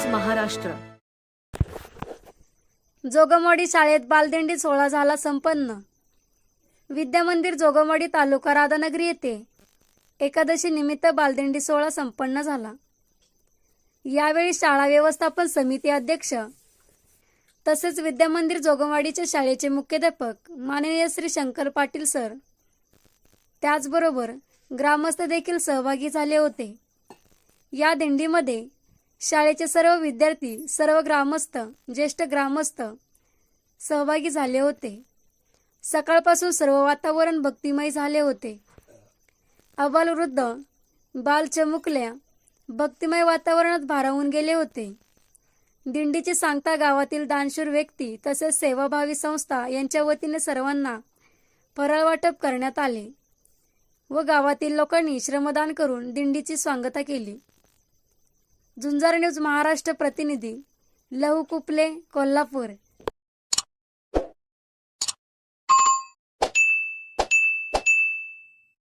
News Maharashtra. जोगमोडी शाळेत बालदिंडी सोहळा झाला संपन्न. विद्यामंदिर जोगमोडी तालुका राधानगरी येथे एकादशी निमित्त बालदिंडी सोहळा संपन्न झाला. यावेळी शाळा व्यवस्थापन समिती अध्यक्ष तसेच विद्यामंदिर जोगमवाडीच्या शाळेचे मुख्याध्यापक माननीय श्री शंकर पाटील सर. त्याचबरोबर ग्रामस्थ देखील सहभागी झाले होते. या दिंडीमध्ये शाळेचे सर्व विद्यार्थी सर्व ग्रामस्थ ज्येष्ठ ग्रामस्थ सहभागी झाले होते. सकाळपासून सर्व वातावरण भक्तिमय झाले होते. अबालवृद्ध बालचमुकल्या भक्तिमय वातावरणात भारावून गेले होते. दिंडीची सांगता गावातील दानशूर व्यक्ती तसेच सेवाभावी संस्था यांच्या वतीने सर्वांना फराळ वाटप करण्यात आले व गावातील लोकांनी श्रमदान करून दिंडीची स्वांगता केली. झुंजार न्यूज महाराष्ट्र प्रतिनिधी लहू कुपले कोल्हापूर.